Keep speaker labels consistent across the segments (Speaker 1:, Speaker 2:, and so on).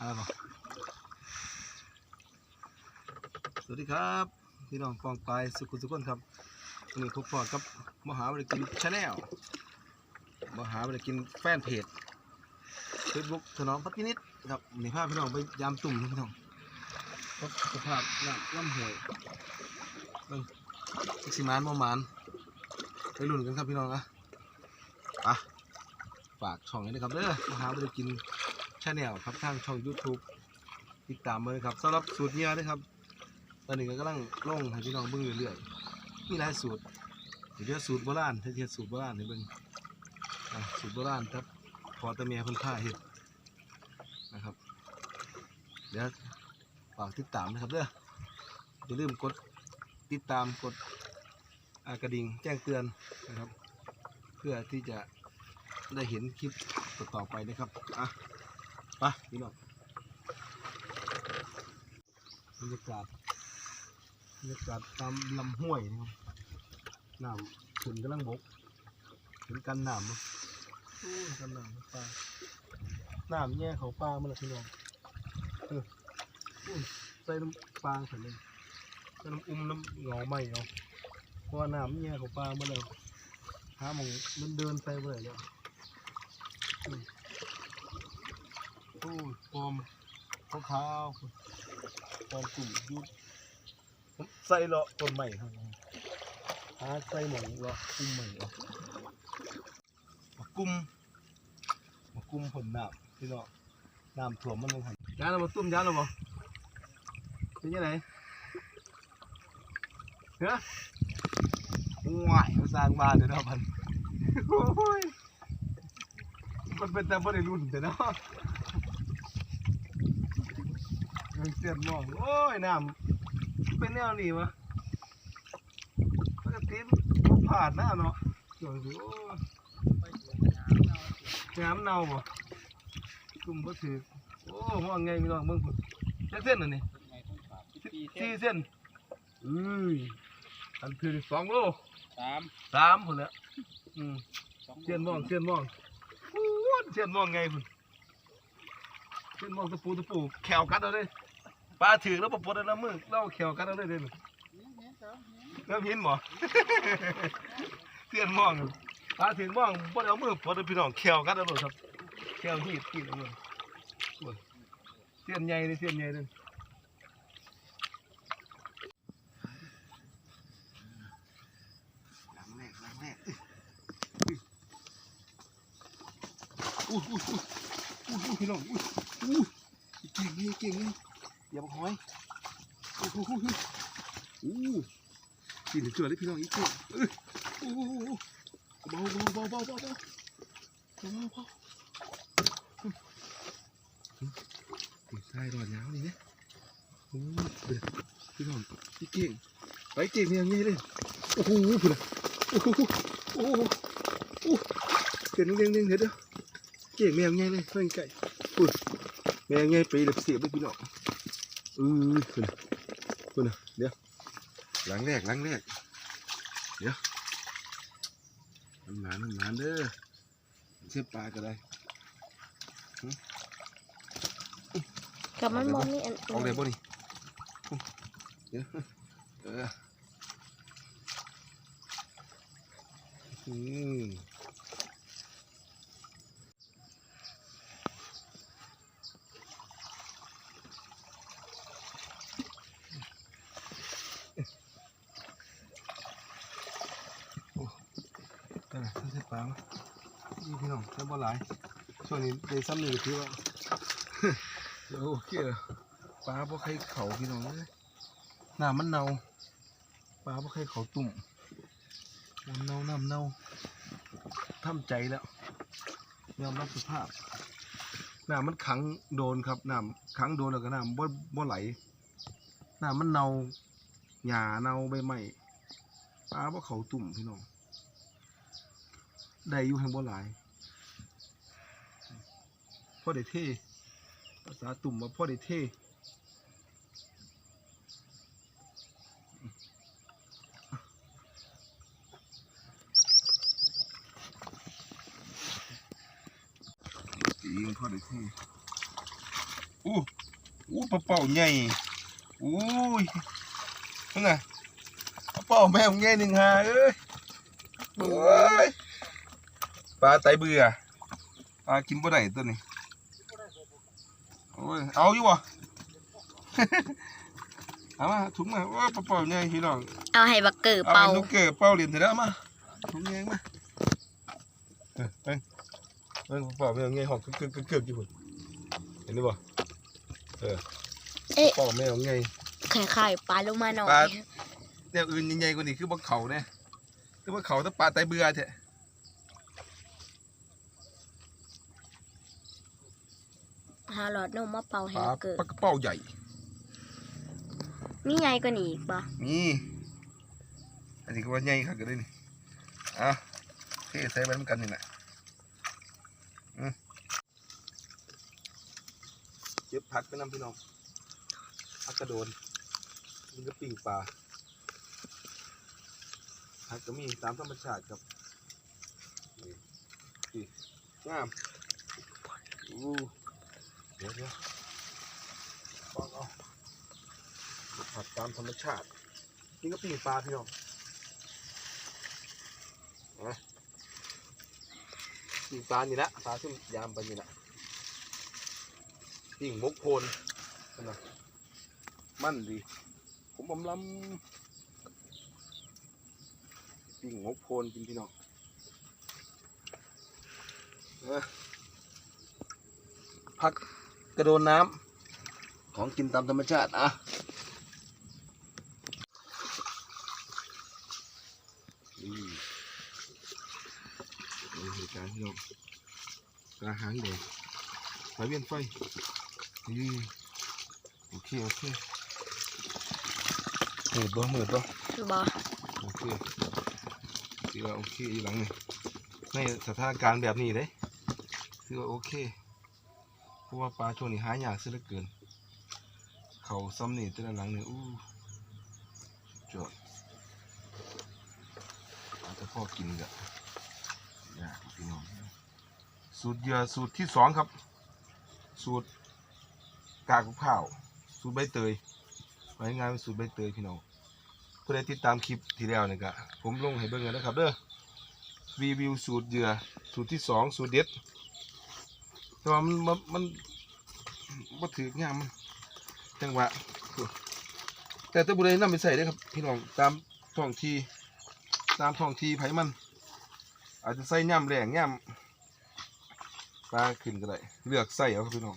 Speaker 1: อะไรบ่สวัสดีครับพี่น้องกองปลายสุขุสุขคนครับวันนี้พบพอกับมหาวิทยาลัยกินชาแนลมหาวิทยาลัยกินแฟนเพจเฟซบุ๊กถนอมพัฒนิดครับในภาพพี่น้องไปยามตุ่มพี่น้องพบสภาพน้ำล่ำห่วยเบิ่งสิกสิมานบ่หมานไปลุ้นกันครับพี่น้องนะไปฝากช่องนี้นะครับเด้อมหาวิทยาลัยกิน ชาแนลครับทางช่อง YouTube ติดตามมาเลยครับสำหรับสูตรเนี้ยนะครับ ตอนนี้ก็กำลังลงให้พี่น้องเบิ่งเรื่อยๆมีหลายสูตรเดี๋ยวสูตรโบราณเฮ็ดสูตรโบราณให้เบิ่งสูตรโบราณครับพอตะเมียเพิ่าเฮ็ดนะครับ เดี๋ยวฝากติดตามนะครับเด้ออย่าลืมกดติดตามกดกระดิ่งแจ้งเตือนนะครับ เพื่อที่จะได้เห็นคลิปต่อๆไปนะครับอะ ไปพี่น้องบรรยากาศบรรยากาศตามลำห้วยนะครับน้ำขุนกำลังบกเห็นกันน้ำมั้ยกันน้ำปลาน้ำแย่เขาปลามาแล้วพี่น้องเออใส่น้ำปลาใส่เลยใส่น้ำอุ้มน้ำหงาไหม่เนาะเพราะว่าน้ำแย่เขาปลามาแล้วหาหมองมันเดินใส่ไปเลยแล้ว โอ้ยฟอมขาวขาวๆฟอมกลุ่มยุดใส่เลาะต้นใหม่ครับหาใส่หมองเลาะกลุ่มใหม่เอามากลุ่มมากลุ่มผมน้ำพี่น้องน้ำถ่วมมันลงหันย้านเรามาตุ้มย้านเราบ่เป็นยังไงเฮ้ยว้ายเขาสร้างบ้านเดี๋ยวเราพันมันเป็นแต่บ่ได้รุ่นแต่เนะ ยังเสียดมองโอ้ยน้ำเป็นแนวนี้วะปกติมันผ่านหน้าเนาะช่วงสิโอ้ยน้ำเน่าบ่กุ่มบ่ถือโอ้มองไงมีน้องมึงพุ่นจักเส้นอันนี้สี่เส้นอุ้ยอันคือสองโล
Speaker 2: สาม
Speaker 1: สามพุ่นแหละอืม
Speaker 2: สอง
Speaker 1: เสียนมองเสียนมองอู้ยเสียนมองไงพุ่นเสียนมองตะปูตะปูแขวกัดเอาเลย ปลาถือแล้วปลาปดแล้วมือเล่าแขวกัดเอาเลยเด่นแล้วพินหมอเสียนมองปลาถือมองบ่ได้เอามือปดเอาพี่น้องแขวกัดเอาเลยครับแขวหีดหีดเอาเลยโอ้ยเสียนใหญ่เลยเสียนใหญ่เลยหลังแรกหลังแรกอุ้ยอุ้ยอุ้ยอุ้ยพี่น้องอุ้ยอุ้ยเก่งนี่เก่งนี่ย เดี๋ยวหอยโอ้โหกินจุดเลยพี่น้องอีกจุดโอ้โหเบาเบาเบาเบาเบาเบาเบาใช่รอดยาวนี่เนี่ยโอ้เดี๋ยวพี่น้องอีกเก่งไปเก่งอย่างี้เลยโอ้โหพี่น้โอ้โหโอ้โหโอ้เกิดเลี้ยงเลี้ยงเดี๋ยวเก่งแมวไงเลยเพื่อนไก่ปุ่นแมวไงไปหลับเสียไปพี่น้อง ออคุณคุณนะเดี๋ยวหลังแรกหลังแรกเดี๋ยวมันหมานมันหมานเด้อเชื่อปลาก็ได้
Speaker 3: กับมันมองนี่อัน
Speaker 1: ออกเลยบ่นี่เดี๋ยวเอออืม นั่นแหละไม่ใช่ปลานี่พี่น้องใช้บ่หลายช่วงนี้ได้ซ้ำหนึ่งคือว่าเดี๋ยวโอเคปลาพวกใครเขาพี่น้องเลยน้ำมันเน่าปลาพวกใครเขาตุ่มน้ำเน่าน้ำเน่าทำใจแล้วยอมรับสภาพน้ำมันขังโดนครับน้ำขังโดนแล้วก็น้ำบ่บ่ไหลน้ำมันเน่าหญ้าเน่าใบไม้ปลาพวกเขาตุ่มพี่น้อง ได้อยู่แห่งบ่หลายพ่อได้เท่ภาษาตุ่มว่าพ่อได้เท่ยิงพ่อได้เท่อู้อู้ปลาเป่าใหญ่อู้ยนั่นน่ะปลาเป่าแม่ของใหญ่หนึ่งหาเอ้ยโอ้ย ปลาไตเบื่อปลากินบ่ได้ตัวนี้โอ้ยเอาอยู่วะ เอามาถุงมาโอ้ยปลาเป่าใหญ่พี่น้อง
Speaker 3: เอาให้บักเกิด
Speaker 1: เอา
Speaker 3: เป่า
Speaker 1: ไปลูกเกอร์เป่าเหรียญเถอะนะมาถุงแยงมาเออเอ้ยเอ้ยปลาเป่าแม่ของใหญ่หอกเกือกเกือกๆๆๆอยู่พุ่นเห็นหรือเปล่าเออ
Speaker 3: เอ๊ะ
Speaker 1: ปลาเป่าแม่ของใหญ่
Speaker 3: ไข่ไข่ปลาลงมาหน่อ
Speaker 1: ปลา
Speaker 3: ย
Speaker 1: แนวอื่นใหญ่ๆกว่านี้คือบ่เขาเนี่ยคือบ่เขาแต้องปลาไตเบื่อแท้
Speaker 3: หาหลอดนมมาเป่า
Speaker 1: ป
Speaker 3: ให้
Speaker 1: ลา
Speaker 3: บักเกิด
Speaker 1: ปลากระเป๋าใหญ่
Speaker 3: มีใหญ่กว่านี้อีกปะ
Speaker 1: นี่อันนี้ก็ว่าใหญ่ค่ะก็ได้นี่เอะเทใส่ไปน้ำกันนี่แหละอืมเก็บผักไปนำพี่น้องผักกระโดนมันก็ปิ้งปลาผักก็มีตามธรรมชาติครับนี่นี่งามอู้ เดี๋ยวเดี๋ยวปองเอาผักตามธรรมชาติ นี่ก็ปิ้งปลาพี่น้องนะปิ้งปลานี่ละปลาขึ้นยามไปนี่ละปิ้งมกโพนนั่นนะมั่นดี ผมบำลำปิ้งมกโพนกินพี่น้องนะพัก กระโดนน้ำของกินตามธรรมชาติอะนี่นี่เหตุการณ์ที่เรากระหางแดงไฟเวียนไฟนี่โอเคโอเคหมืดบ่หมืดบ่
Speaker 3: บอ
Speaker 1: โอเคถือว่าโอเคอยู่หลังนี่ในสถานการณ์แบบนี้เลยถือว่าโอเค ราะว่าปลาช่วงนี้หายากซะเหลือเกิน เขาซ้ำนี่แต่ละหลังนี่อู้จอดอาจจะพ่อกินกะยากพี่น้องสูตรเหยื่อสูตรที่สองครับ สูตรกากมะพร้าว สูตรใบเตยไว้งาเป็นสูตรใบเตยพี่น้องเพื่อได้ติดตามคลิปที่แล้วนี่กะผมลงให้เบิ่งกันนะครับเด้อรีวิวสูตรเหยื่อสูตรที่สองสูตรเด็ด แต่ว่ามันมันมันบ่ถืองามมันจังหวะแต่ถ้าบุได้นำไปใส่ได้ครับ พี่น้องตามท้องที่ตามท้องที่ไผมัน อาจจะใส่ย่ำแรงย่ำปลาขึ้นก็ได้เลือกใส่เอาครับพี่น้อง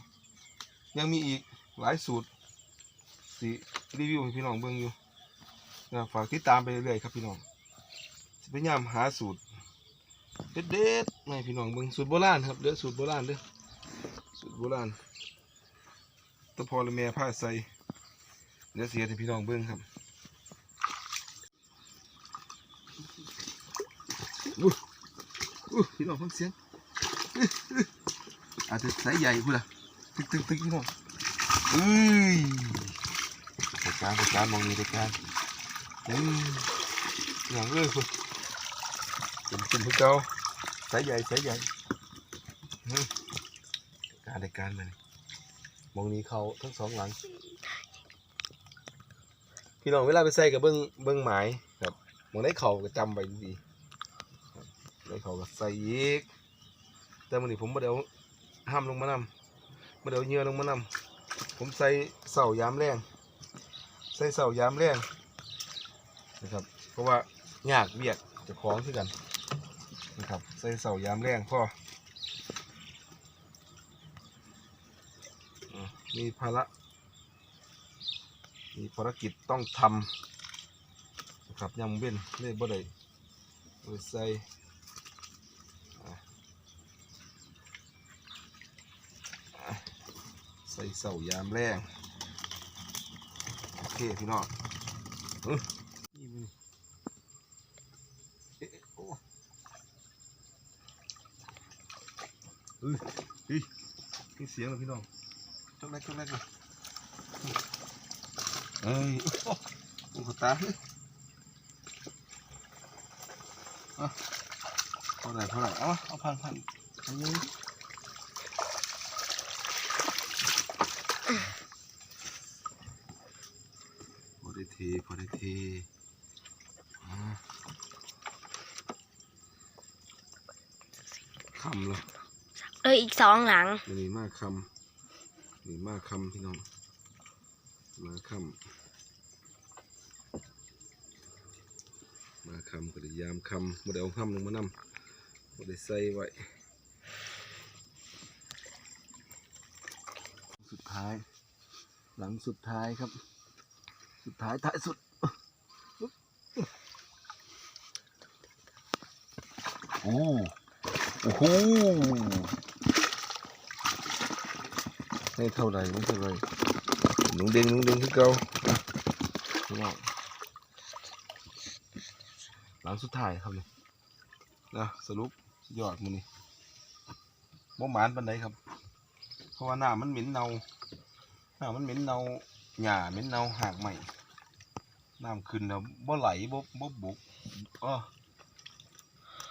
Speaker 1: ยังมีอีกหลายสูตรสีรีวิวให้พี่น้องเบิ่งอยู่นะฝากติดตามไปเรื่อยๆครับพี่น้องจะพยายามหาสูตรเด็ดๆให้พี่น้องเบิ่งสูตรโบราณครับเด้อสูตรโบราณเด้อ สูตรโบราณตะพอละแม่ผ้าใสเดี๋ยวเสียให้พี่น้องเบิ่งครับอู้พี่น้องฟังเสียงอาจจะสายใหญ่พูดละตึกตึกตึกพี่น้องเอ้ยไปการไปการมองนี่ไปการเอ้ยอย่างเอ้ยคุณเป็นเป็นพวกเจ้าสายใหญ่สายใหญ่ การในการมานี่มองนี้เขาทั้งสองหลัง พี่น้องเวลาไปใส่กับเบิ้งเบิ้งหมายครับมองได้เขาก็จำไว้ดีได้เขาก็ใส่อีกแต่มันนี้ผมม่ได้เอาห้ามลงมานำม่ได้เอาเหยื่อลงมานำผมใส่เสายามแรงใส่เสายามแรงนะครับเพราะว่ายากเบียดจะคล้องคือกันนะครับใส่เสายามแรงพ่ออะ มีภาระมีภารกิจต้องทำนะครับยำเว้นเลยบ่ได้เอาไปใส่ใส่เสายามแรงโอเคพี่น้องเอ้ยนี่มันเอ๊ะเอ๊ะโอ้เฮ้ยเฮ้ยเสียงเลยพี่น้อง จุกเล็กจุกเล็กเลยเอ้ยโอ้โหตาเท่าไหร่เท่าไหร่เอาเอาพันพันอันนี้พอได้ทีพอได้ทีคำเลย
Speaker 3: เอออีกสองหลัง
Speaker 1: นี่มากคำ นี่มาคำพี่น้อง มาคำมาคำก็ได้ยามคำบ่ได้เอาคำลงมานำบ่ได้ใส่ไว้สุดท้าย หลังสุดท้ายครับ สุดท้ายท้ายสุดโอ้โอ้โห ให้เท่าไหร่ไม่เท่าไรหนุ่งเด้งหนุ่งเด้งคือเก่าอะพี่น้องหลังสุดท้ายครับนี่นะสรุปยอดมันนี่บ่หมานปันไดครับ เพราะว่าหน้ามันเหม็นเนาหน้ามันเหม็นเนาหญ้าเหม็นเนาหากใหม่น้ำขึ้นแล้วบ่ไหลบ่บ่บุกเออ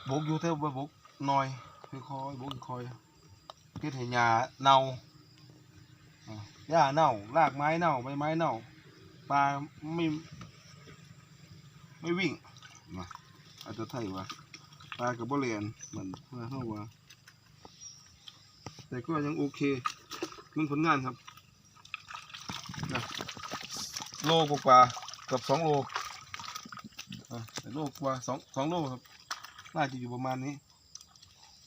Speaker 1: บกอยู่แต่าบ่บกน้อยค่อยๆบกค่อยๆเฮ็ดให้หญ้าเน่าอะ หญ้าเน่ารากไม้เน่าใบไม้เน่าปลาไม่ไม่วิ่งมาอาจจะไทยว่าปลากับบ่เรียนเหมือนเพื่อเฮาว่าแต่ก็ยังโอเคมันผลงานครับนะโลกว่ากับสองโลโลกว่าสองสองโลครับ น่าจะอยู่ประมาณนี้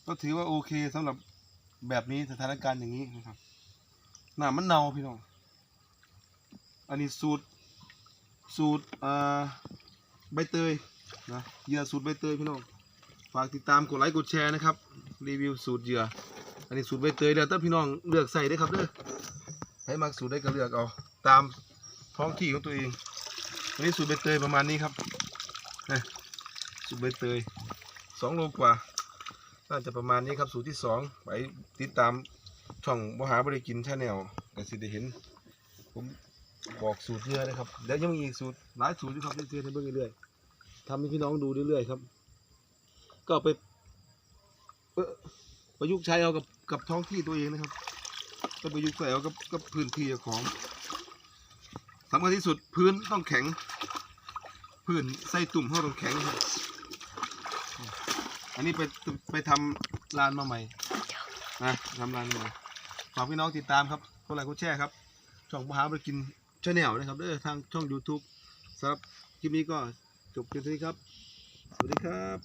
Speaker 1: ก็ถือว่าโอเคสำหรับแบบนี้สถานการณ์อย่างนี้นะครับ น้ามันเนาพี่น้อง อันนี้สูตร สูตรใบเตยนะเหยื่อสูตรใบเตยพี่น้อง ฝากติดตามกดไลค์กดแชร์นะครับ รีวิวสูตรเหยื่อ อันนี้สูตรใบเตยแล้วถ้าพี่น้องเลือกใส่ได้ครับเด้อให้มักสูตรได้ก็เลือกเอา ตามท้องที่ของตัวเองอันนี้สูตรใบเตยประมาณนี้ครับนะสูตรใบเตยสองโลกว่าน่าจะประมาณนี้ครับสูตรที่สองไปติดตาม ช่องมหาบริกินชาแนลก็สิได้เห็น ผมบอกสูตรเยอะนะครับเดี๋ยวยังมีอีกสูตรหลายสูตรที่ครับที่เทให้เบิ่งเรื่อยๆทำให้พี่น้องดูเรื่อยๆครับ ก็ไปประยุกต์ใช้เอากับกับท้องที่ตัวเองนะครับก็ประยุกต์ใส่เอากับกับพื้นที่ของสำคัญที่สุดพื้นต้องแข็ง พื้นใส่ตุ่มเขาต้องแข็งครับอันนี้ไปไปทำลานมาใหม่ นะทำลายมาใหม่ฝากพี่น้องติดตามครับกดไลค์กดแชร์ครับ ช่องมหาบริกินชาแนลนะครับเด้อทางช่อง YouTube สำหรับคลิปนี้ก็จบเพียงเท่านี้ครับ สวัสดีครับ